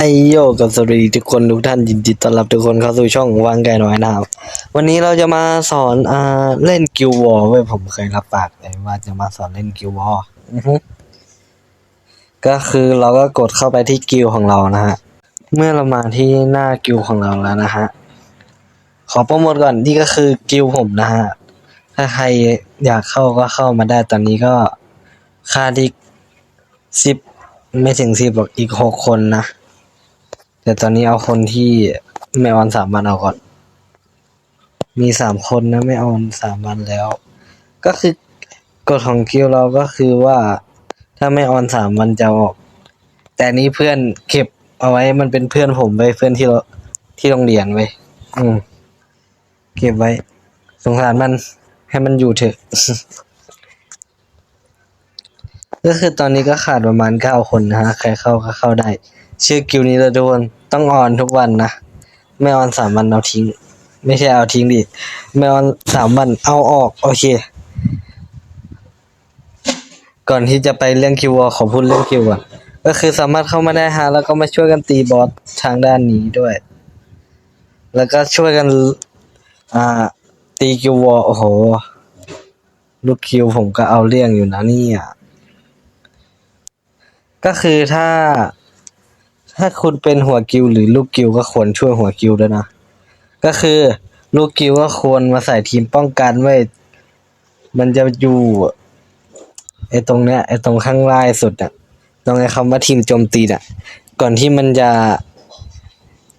ไอโยกับสวัสดีทุกคนทุกท่านยินดีต้อนรับทุกคนเข้าสู่ช่องวางไก่น้อยนะครับ วันนี้เราจะมาสอนอ่าเล่นกิววอลเว้ยผมเคยรับปากไปว่าจะมาสอนเล่นกิววอลก็คือเราก็กดเข้าไปที่กิวของเรานะฮะ เมื่อเรามาที่หน้ากิวของเราแล้วนะฮะ ขอโปรโมทก่อนนี่ก็คือกิวผมนะฮะ ถ้าใครอยากเข้าก็เข้ามาได้ตอนนี้ก็ค่าที่สิบไม่ถึงสิบหรอกอีกหกคนนะ แต่ตอนนี้เอาคนที่ไม่ออนสามวันเอาก่อน มีสามคนนะไม่ออนสามวันแล้ว ก็คือกฎของกิลเราก็คือว่าถ้าไม่ออนสามวันจะออก แต่นี้เพื่อนเก็บเอาไว้มันเป็นเพื่อนผมไว้เพื่อนที่เราที่โรงเรียนไว้อืมเก็บไว้ สงสารมันให้มันอยู่เถอะ ก็คือตอนนี้ก็ขาดประมาณเก้าคนนะฮะ ใครเข้าก็เข้าได้ ชื่อกิวนี้ละทุกคนต้องออนทุกวันนะไม่ออนสามวันเอาทิ้ง ไม่ใช่เอาทิ้งดิไม่ออนสามวันเอาออก โอเค ก่อนที่จะไปเรื่องคิววอขอพูดเรื่องคิวก่อนก็คือสามารถเข้ามาได้ฮะแล้วก็มาช่วยกันตีบอสทางด้านนี้ด้วย แล้วก็ช่วยกัน อ่า ตีคิววอโอ้โหลูกคิวผมก็เอาเรื่องอยู่นะเนี่ยก็คือถ้า ถ้าคุณเป็นหัวกิวหรือลูกกิวก็ควรช่วยหัวกิวด้วยนะ ก็คือลูกกิวก็ควรมาใส่ทีมป้องกันไว้ มันจะอยู่ไอ้ตรงเนี้ยไอ้ตรงข้างล่างสุดอะตรงไอ้คำว่าทีมโจมตีอะก่อนที่มันจะ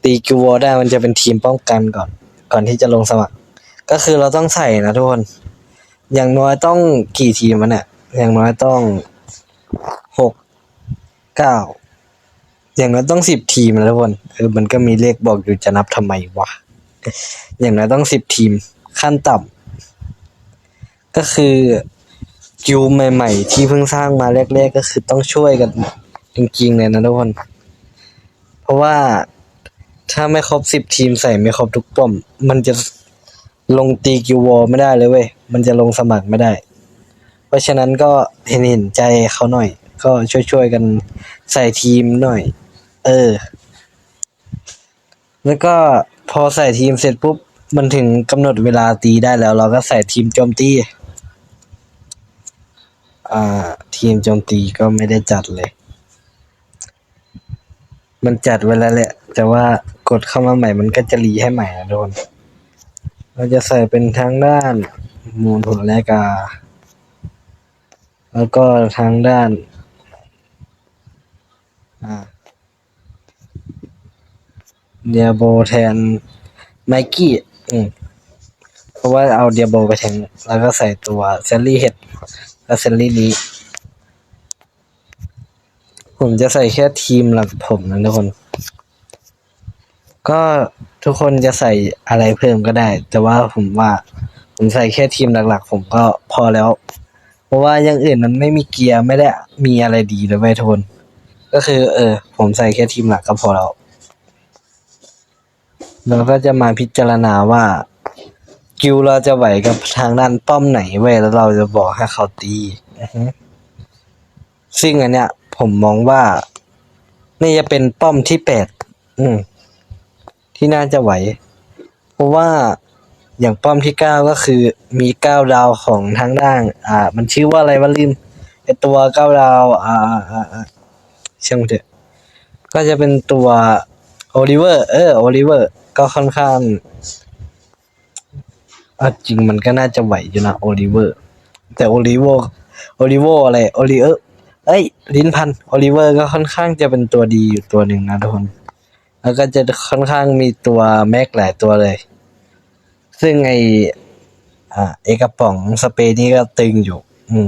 ตีกิววอได้มันจะเป็นทีมป้องกันก่อน ก่อนที่จะลงสมัคร ก็คือเราต้องใส่นะทุกคน อย่างน้อยต้องกี่ทีมมันเนี่ยอย่างน้อยต้องหกเก้า อย่างน้อยต้องสิบทีมนะทุกคนเออมันก็มีเลขบอกอยู่จะนับทำไมวะอย่างน้อยต้องสิบทีม ขั้นต่ำก็คือกิวใหม่ ๆ ที่เพิ่งสร้างมาแรก ๆ ก็คือต้องช่วยกันจริงๆเลยนะทุกคน เพราะว่าถ้าไม่ครบสิบทีมใส่ไม่ครบทุกป้อม มันจะลงตีกิววอลไม่ได้เลยเว้ย มันจะลงสมัครไม่ได้ เพราะฉะนั้นก็เห็นเห็นใจเขาหน่อย ก็ช่วยๆกันใส่ทีมหน่อย เออ แล้วก็พอใส่ทีมเสร็จปุ๊บ มันถึงกำหนดเวลาตีได้แล้ว เราก็ใส่ทีมโจมตี อ่า ทีมโจมตีก็ไม่ได้จัดเลย มันจัดไว้แล้วแหละ แต่ว่ากดเข้ามาใหม่มันก็จะรีให้ใหม่นะโดนเราจะใส่เป็นทางด้านมูลผลและกา แล้วก็ทางด้าน อ่า เดียโบแทนไมกี้อืมเพราะว่าเอาเดียโบไปแทงแล้วก็ใส่ตัวเซลลี่เห็ดและเซลลี่นี้ผมจะใส่แค่ทีมหลักผมนะทุกคน ก็ทุกคนจะใส่อะไรเพิ่มก็ได้ แต่ว่าผมว่า ผมใส่แค่ทีมหลักๆ ผมก็พอแล้ว เพราะว่าอย่างอื่นมันไม่มีเกียร์ไม่ได้มีอะไรดีเลยเว้ยทุกคนก็คือ เออ ผมใส่แค่ทีมหลักก็พอแล้ว เราก็จะมาพิจารณาว่ากิวเราจะไหวกับทางด้านป้อมไหนเว้ยแล้วเราจะบอกให้เขาตีซึ่งอันเนี้ย ผมมองว่า นี่จะเป็นป้อมที่แปดที่น่าจะไหว เพราะว่าอย่างป้อมที่เก้าก็คือมีเก้าดาวของทางด้าน อ่า มันชื่อว่าอะไรวะลืมไอตัวเก้าดาว อ่าอ่าอ่าช่างเถอะก็จะเป็นตัวโอลิเวอร์ เออโอลิเวอร์ ก็ค่อนข้างอจริงมันก็น่าจะไหวอยู่นะโอลิเวอร์ แต่โอลิเวอร์โอลิเวอร์อะไรโอลิเออเอ้ยลิ้นพันโอลิเวอร์ก็ค่อนข้างจะเป็นตัวดีอยู่ตัวหนึ่งนะทุกคน แล้วก็จะค่อนข้างมีตัวแม็กหลายตัวเลย ซึ่งไออ่าเอกระป๋องสเปรย์นี่ก็ตึงอยู่ อืม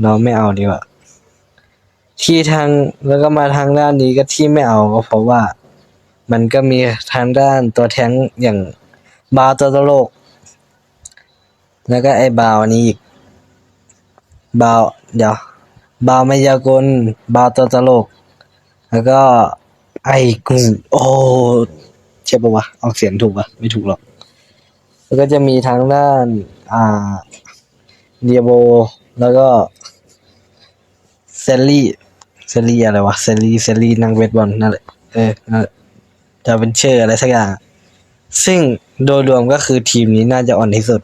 เราไม่เอาดีกว่าที่ทางแล้วก็มาทางด้านนี้ก็ที่ไม่เอาก็เพราะว่า มันก็มีทางด้านตัวแท้งอย่างบาวตัวตลก แล้วก็ไอ้บาวนี้อีกบาวเดี๋ยวบาวมายากลบาวตัวตลก แล้วก็ไอ้กุ้งโอ้ใช่ปะวะออกเสียงถูกปะไม่ถูกหรอก แล้วก็จะมีทางด้าน อ่าเดียโบ แล้วก็เซลลี่เซลลี่อะไรวะเซลลี่เซลลี่นั่งเวทบอลนั่นแหละเอเออจะ เป็นเชอร์อะไรสักอย่าง ซึ่งโดยรวมก็คือทีมนี้น่าจะอ่อนที่สุด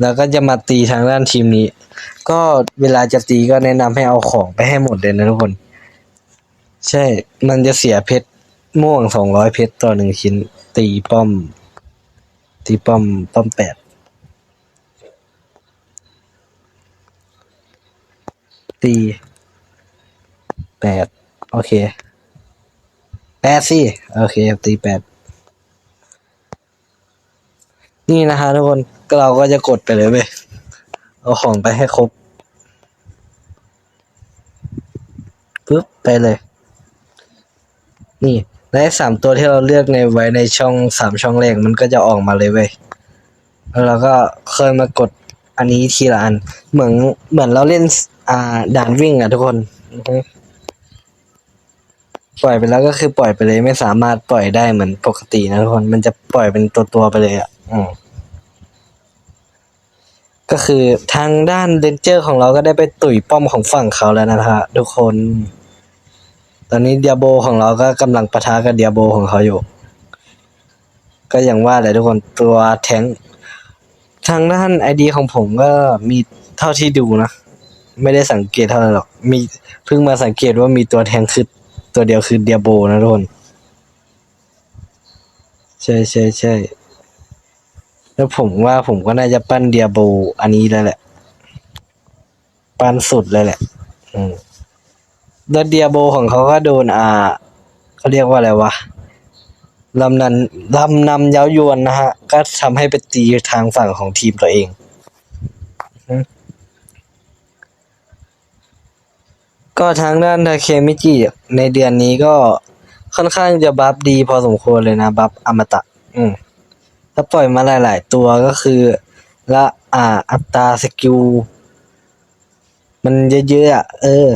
แล้วก็จะมาตีทางด้านทีมนี้ ก็เวลาจะตีก็แนะนำให้เอาของไปให้หมดเลยนะทุกคน ใช่ มันจะเสียเพชรม่วงสองร้อยเพชรต่อหนึ่งชิ้น ตีป้อม ตีป้อมป้อมแปดตีแปดโอเค แปดสิโอเคตีแปดนี่นะฮะทุกคนเราก็จะกดไปเลยเว้ยเอาของไปให้ครบปึ๊บไปเลย นี่และสามตัวที่เราเลือกในไว้ในช่องสามช่องแรกมันก็จะออกมาเลยเว้ยแล้วเราก็เคยมากดอันนี้ทีละอัน เหมือนเหมือนเราเล่นอ่าด่านวิ่งอะทุกคน ปล่อยไปแล้วก็คือปล่อยไปเลยไม่สามารถปล่อยได้เหมือนปกตินะทุกคนมันจะปล่อยเป็นตัวตัวๆไปเลยอะอืมก็คือทางด้านเดนเจอร์ของเราก็ได้ไปตุ๋ยป้อมของฝั่งเขาแล้วนะฮะทุกคน ตอนนี้เดียโบของเราก็กำลังปะทะกับเดียโบของเขาอยู่ ก็อย่างว่าแหละทุกคนตัวแทงทางด้านไอดีของผมก็มีเท่าที่ดูนะ ไม่ได้สังเกตเท่าไหร่หรอก มีเพิ่งมาสังเกตว่ามีตัวแทงคือ ตัวเดียวคือเดียโบนะทุกคนใช่ใช่ใช่แล้วผมว่าผมก็น่าจะปั้นเดียโบอันนี้แล้วแหละ ปั้นสุดเลยแหละ อืมแล้วเดียโบของเขาก็โดนอ่าเขาเรียกว่าอะไรวะลำนันลำนำเย้ายวนนะฮะ ก็ทำให้ไปตีทางฝั่งของทีมตัวเองอืม ก็ทางด้านทาเคมิจิในเดือนนี้ก็ค่อนข้างจะบัฟดีพอสมควรเลยนะ บัฟอมตะ อืมถ้าปล่อยมาหลาย ๆ ตัวก็คือละอ่า อัตราสกิลมันเยอะๆอะเออ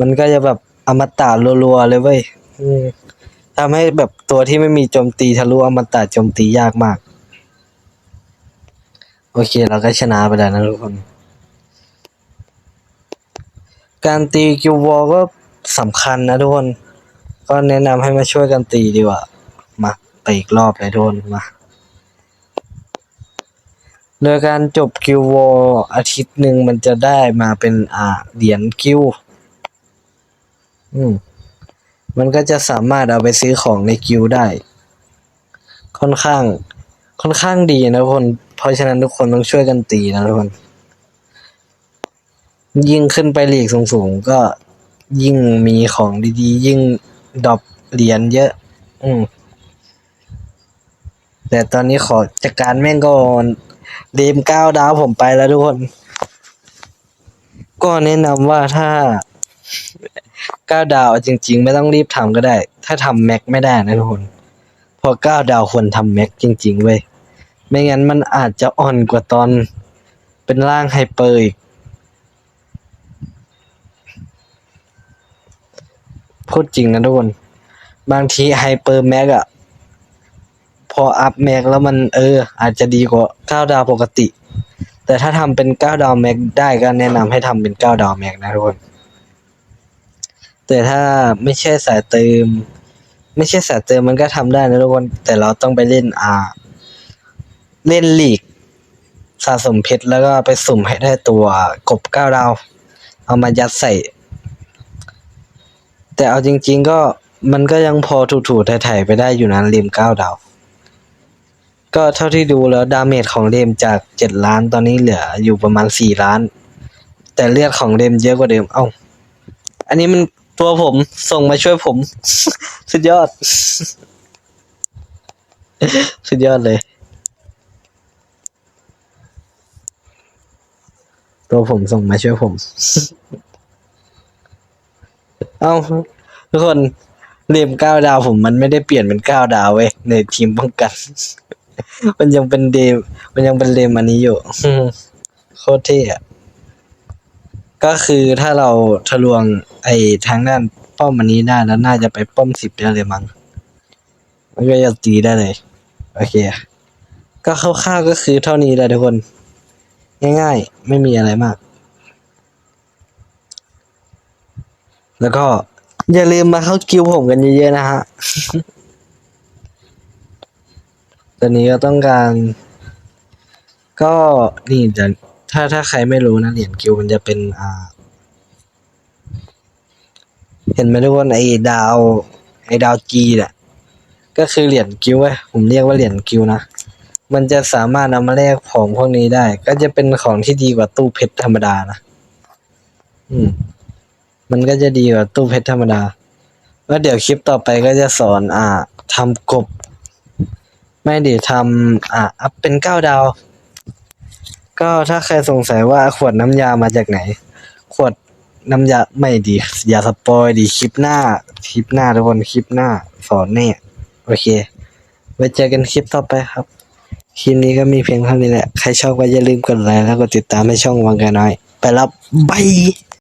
มันก็จะแบบอมตะรัวๆเลยเว้ยทำให้แบบตัวที่ไม่มีโจมตีทะลุอมตะโจมตียากมาก โอเค เราก็ชนะไปแล้วนะทุกคน การตีกิววอลก็สำคัญนะทุกคน ก็แนะนำให้มาช่วยกันตีดีกว่า มาไปอีกรอบเลยทุกคนมาโดยการจบกิววอลอาทิตย์หนึ่งมันจะได้มาเป็นอ่าเหรียญกิวอืมมันก็จะสามารถเอาไปซื้อของในกิวได้ ค่อนข้าง ค่อนข้างดีนะทุกคน เพราะฉะนั้นทุกคนต้องช่วยกันตีนะทุกคน ยิ่งขึ้นไปลีกสูงๆ ก็ยิ่งมีของดีๆ ยิ่งดรอปเหรียญเยอะ อืม แต่ตอนนี้ขอจัดการแม่งก่อนเดมเก้าดาวผมไปแล้วทุกคน ก็แนะนำว่าถ้าเก้าดาวจริง ๆ ไม่ต้องรีบทำก็ได้ ถ้าทำแม็กไม่ได้นะทุกคนพอเก้าดาวควรทำแม็กจริง ๆ เว้ย ไม่งั้นมันอาจจะอ่อนกว่าตอนเป็นร่างไฮเปอร์อีก พูดจริงนะทุกคน บางทีไฮเปอร์แม็กอะพออัพแม็กแล้วมันเออ อาจจะดีกว่าเก้าดาวปกติ แต่ถ้าทำเป็นเก้าดาวแม็กได้ก็แนะนำให้ทำเป็นเก้าดาวแม็กนะทุกคน แต่ถ้าไม่ใช่สายเติม ไม่ใช่สายเติมมันก็ทำได้นะทุกคน แต่เราต้องไปเล่นอ่า เล่นลีกสะสมเพชรแล้วก็ไปสุ่มให้ได้ตัวกบเก้าดาว เอามายัดใส่ แต่เอาจริง ๆ ก็มันก็ยังพอถูๆไถ่ๆไปได้อยู่นะเลมเก้าดาว ก็เท่าที่ดูแล้วดาเมจของเลมจากเจ็ดล้านตอนนี้เหลืออยู่ประมาณสี่ล้าน แต่เลือดของเลมเยอะกว่าเดิมเอ้าอันนี้มันตัวผมส่งมาช่วยผม สุดยอด สุดยอดเลย ตัวผมส่งมาช่วยผม เอ้าทุกคนเลมเก้าดาวผมมันไม่ได้เปลี่ยนเป็นเก้าดาวเว้ยในทีมป้องกัน มันยังเป็นเดมมันยังเป็นเลมอันนี้อยู่โคตรเท่อะก็คือถ้าเราทะลวงไอ้ทางด้านป้อมอันนี้ได้แล้วน่าจะไปป้อมสิบได้เลยมั้งมันก็จะตีได้เลย โอเค ก็คร่าวๆก็คือเท่านี้แหละทุกคน ง่ายๆ ไม่มีอะไรมาก แล้วก็อย่าลืมมาเข้ากิวผมกันเยอะๆนะฮะ ตอนนี้ก็ต้องการ ก็นี่จะถ้าถ้าใครไม่รู้นะเหรียญกิวมันจะเป็นอ่า เห็นไหมทุกคนไอ้ดาว ไอ้ดาวจีแหละก็คือเหรียญกิวเว้ผมเรียกว่าเหรียญกิวนะมันจะสามารถนำมาแลกของพวกนี้ได้ ก็จะเป็นของที่ดีกว่าตู้เพชรธรรมดานะ อืม มันก็จะดีกว่าตู้เพชรธรรมดา แล้วเดี๋ยวคลิปต่อไปก็จะสอนอ่าทำกบ ไม่ดิทำอ่าอัพเป็นเก้าดาว ก็ถ้าใครสงสัยว่าขวดน้ำยามาจากไหน ขวดน้ำยาไม่ดี อย่าสปอยดีคลิปหน้า คลิปหน้าทุกคนคลิปหน้าสอนแน่โอเค ไว้เจอกันคลิปต่อไปครับคลิปนี้ก็มีเพียงเท่านี้แหละ ใครชอบก็อย่าลืมกดไลค์แล้วก็ติดตามให้ช่องวังกันน้อย ไปแล้วบาย